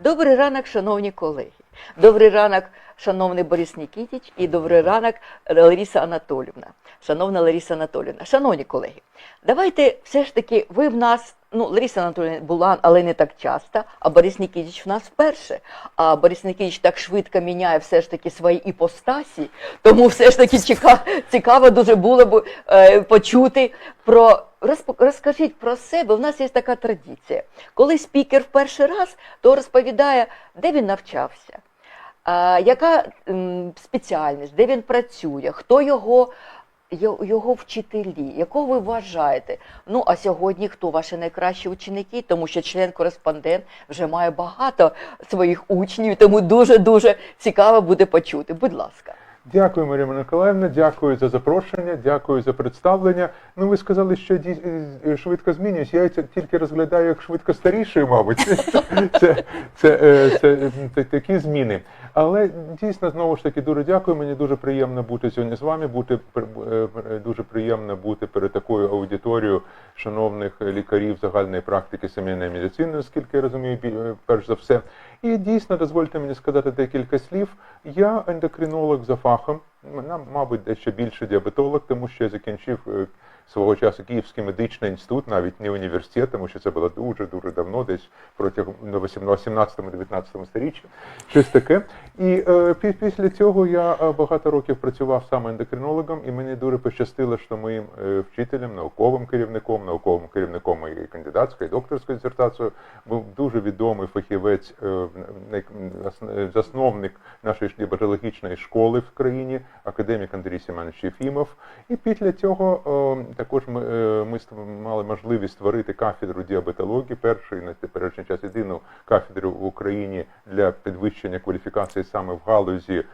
Добрий ранок, шановні колеги. Добрий ранок, шановний Борис Нікітіч, і добрий ранок, Лариса Анатолівна. Шановна Лариса Анатолівна, шановні колеги, давайте все ж таки, ви в нас, ну, Лариса Анатолівна була, але не так часто, а Борис Нікітіч в нас вперше. А Борис Нікітіч так швидко міняє все ж таки свої іпостасі, тому все ж таки цікаво дуже було б е, почути про. Розкажіть про себе. У нас є така традиція. Коли спікер в перший раз, то розповідає, де він навчався, яка спеціальність, де він працює, хто його, його вчителі, якого ви вважаєте. Ну а сьогодні хто ваші найкращі ученики, тому що член-кореспондент вже має багато своїх учнів, тому дуже дуже цікаво буде почути. Будь ласка. Дякую, Марія Миколаївна, дякую за запрошення, дякую за представлення. Ну, ви сказали, що е, швидко змінююсь. Я це тільки розглядаю як швидко старішою, мабуть. Це, це, це, е, це, це такі зміни. Але дійсно, знову ж таки, дуже дякую. Мені дуже приємно бути сьогодні з вами. Бути е, дуже приємно бути перед такою аудиторією шановних лікарів загальної практики сімейної медицини, наскільки я розумію, перш за все. І дійсно, дозвольте мені сказати декілька слів. Я ендокринолог за фахом, мабуть, дещо більше діабетолог, тому що я закінчив е, свого часу Київський медичний інститут, навіть не університет, тому що це було дуже дуже давно, десь протягом ну, 18-19 сторіччя, щось таке. І е, після цього я е, багато років працював саме ендокринологом, і мені дуже пощастило, що моїм е, вчителем, науковим керівником, науковим керівником моєї кандидатської, докторської дисертації був дуже відомий фахівець, е, засновник нашої ж школи в країні, академік Андрій Семенович Єфімов. І після цього е, також ми, е, ми мали можливість створити кафедру діабетології, першої на теперішній час єдину кафедру в Україні для підвищення кваліфікації саме в галузі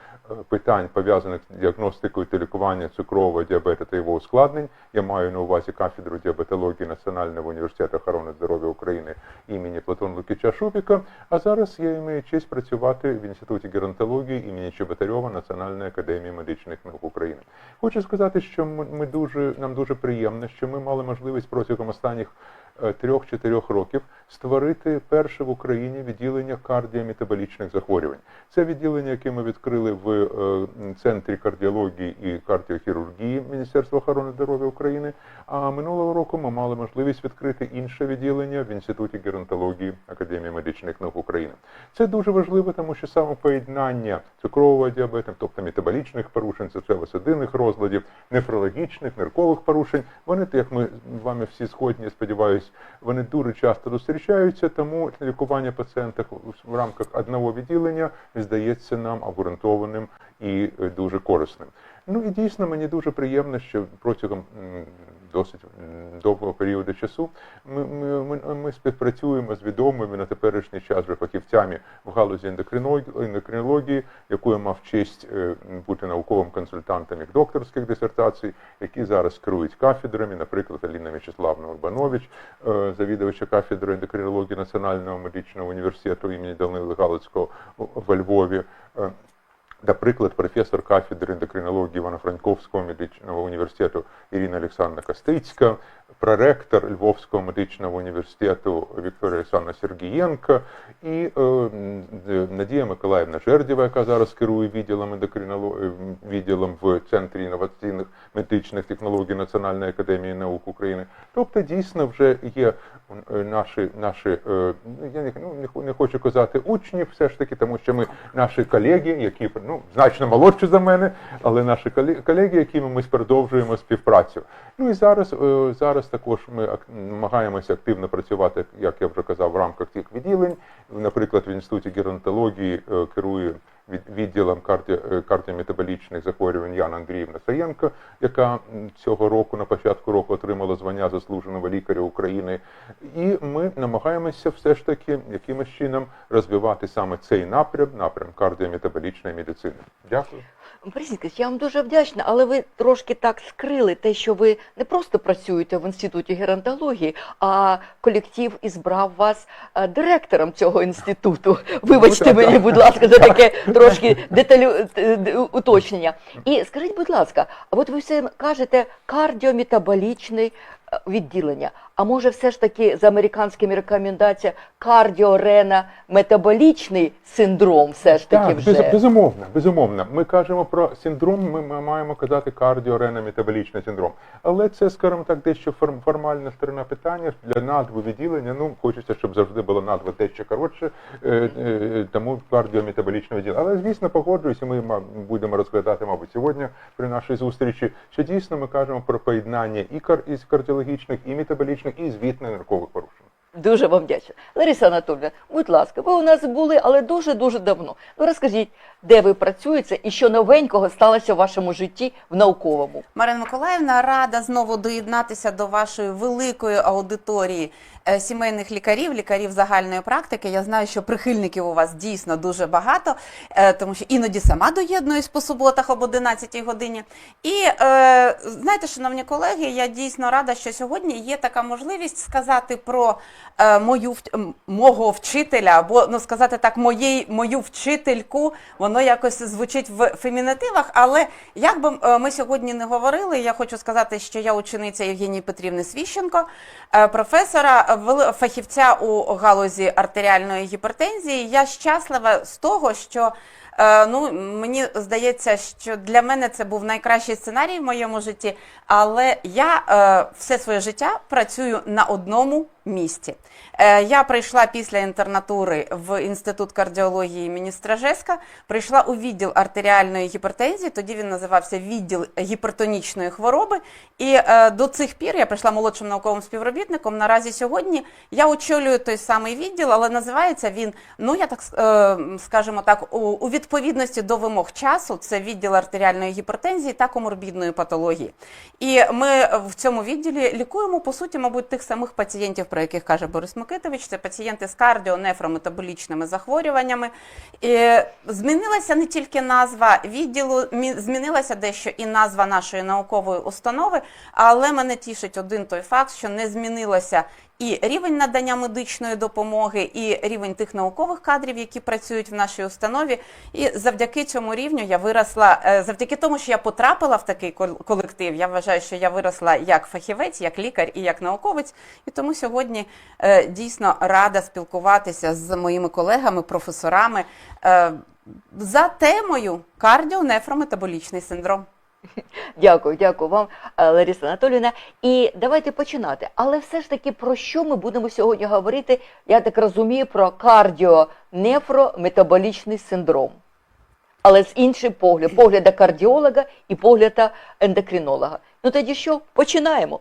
питань пов'язаних з діагностикою та лікуванням цукрового діабету та його ускладнень. Я маю на увазі кафедру діабетології Національного університету охорони здоров'я України імені Платона Лукіча Шупіка. А зараз я маю честь працювати в інституті геронтології імені Чеботарьова Національної академії медичних наук України. Хочу сказати, що ми дуже нам дуже приємно, що ми мали можливість протягом останніх е, трьох-чотирьох років створити перше в Україні відділення кардіометаболічних захворювань. Це відділення, яке ми відкрили в е, центрі кардіології і кардіохірургії Міністерства охорони здоров'я України. А минулого року ми мали можливість відкрити інше відділення в інституті геронтології Академії медичних наук України. Це дуже важливо, тому що саме поєднання цукрового діабету, тобто метаболічних порушень, серцево-судинних розладів, нефрологічних, ниркових порушень, вони, як ми з вами всі згодні, сподіваюсь, вони дуже часто зустрічаються, тому лікування пацієнта в рамках одного відділення здається нам обґрунтованим і е, дуже корисним. Ну і дійсно мені дуже приємно, що протягом досить м, довгого періоду часу ми, ми, ми, співпрацюємо з відомими на теперішній час вже фахівцями в галузі ендокринології, яку я мав честь е, бути науковим консультантом їх докторських дисертацій, які зараз керують кафедрами, наприклад, Аліна В'ячеславна Урбанович, е, завідувача кафедри ендокринології Національного медичного університету імені Данила Галицького во Львові. Наприклад, професор кафедри ендокринології Івано-Франковського медичного університету Ірина Олександровна Костицька, проректор Львовського медичного університету Вікторія Олександровна Сергієнко і е, е, Надія Миколаївна Жердєва, яка зараз керує відділом відділом в Центрі інноваційних медичних технологій Національної академії наук України. Тобто, дійсно, вже є е, наші, наші е, я не, ну, не хочу казати учні, все ж таки, тому що ми наші колеги, які ну, значно молодші за мене, але наші колеги, якими ми продовжуємо співпрацю. Ну і зараз, е, зараз також ми намагаємося активно працювати, як я вже казав, в рамках тих відділень. Наприклад, в інституті геронтології е, керує від- відділом карді... е, кардіометаболічних захворювань Яна Андріївна Саєнко, яка цього року на початку року отримала звання заслуженого лікаря України. І ми намагаємося все ж таки якимось чином розвивати саме цей напрям, напрям кардіометаболічної медицини. Дякую. Борис я вам дуже вдячна, але ви трошки так скрили те, що ви не просто працюєте в інституті геронтології, а колектив ізбрав вас е, директором цього інституту. Вибачте так, мені, будь ласка, за таке трошки деталю уточнення. І скажіть, будь ласка, от ви все кажете кардіометаболічне е, відділення. А може все ж таки за американськими рекомендаціями кардіорена метаболічний синдром все ж таки Так, вже. без, безумовно, безумовно. Ми кажемо про синдром, ми, ми маємо казати кардіорено-метаболічний синдром. Але це, скажімо так, дещо форм, формальна сторона питання для назви відділення. Ну, хочеться, щоб завжди була назва дещо коротше, е, е, тому кардіометаболічне відділення. Але, звісно, погоджуюся, ми будемо розглядати, мабуть, сьогодні при нашій зустрічі, що дійсно ми кажемо про поєднання і кар, із кардіологічних, і метаболічних, і звітно-ниркових порушень. Дуже вам вдячна. Лариса Анатольовна, будь ласка, ви у нас були, але дуже-дуже давно. Ну розкажіть, де ви працюєте і що новенького сталося в вашому житті в науковому? Марина Миколаївна рада знову доєднатися до вашої великої аудиторії е, сімейних лікарів, лікарів загальної практики. Я знаю, що прихильників у вас дійсно дуже багато, е, тому що іноді сама доєднуюсь по суботах об 11-й годині. І е, знаєте, шановні колеги, я дійсно рада, що сьогодні є така можливість сказати про мою мого вчителя, або ну сказати так, моєї мою вчительку. Воно якось звучить в фемінативах, але як би е, ми сьогодні не говорили, я хочу сказати, що я учениця Євгенії Петрівни Свіщенко, е, професора, е, фахівця у галузі артеріальної гіпертензії. Я щаслива з того, що Ну, мені здається, що для мене це був найкращий сценарій в моєму житті, але я все своє життя працюю на одному місці. Е, я прийшла після інтернатури в інститут кардіології імені Стражеска, прийшла у відділ артеріальної гіпертензії, тоді він називався відділ гіпертонічної хвороби. І е, до цих пір я прийшла молодшим науковим співробітником. Наразі сьогодні я очолюю той самий відділ, але називається він, ну я так е, скажімо так, у відповідності до вимог часу. Це відділ артеріальної гіпертензії та коморбідної патології. І ми в цьому відділі лікуємо по суті, мабуть, тих самих пацієнтів, про яких каже Борис Микитович. Це пацієнти з кардіонефрометаболічними захворюваннями. І змінилася не тільки назва відділу, змінилася дещо і назва нашої наукової установи, але мене тішить один той факт, що не змінилося і рівень надання медичної допомоги, і рівень тих наукових кадрів, які працюють в нашій установі. І завдяки цьому рівню я виросла, е, завдяки тому, що я потрапила в такий кол- колектив. Я вважаю, що я виросла як фахівець, як лікар і як науковець. І тому сьогодні е, дійсно рада спілкуватися з моїми колегами, професорами е, за темою кардіонефрометаболічний синдром. Дякую, дякую вам, е, Лариса Анатоліївна. І давайте починати. Але все ж таки про що ми будемо сьогодні говорити? Я так розумію, про кардіонефрометаболічний синдром. Але з іншим погляд, погляда кардіолога і погляда ендокринолога. Ну тоді що? Починаємо.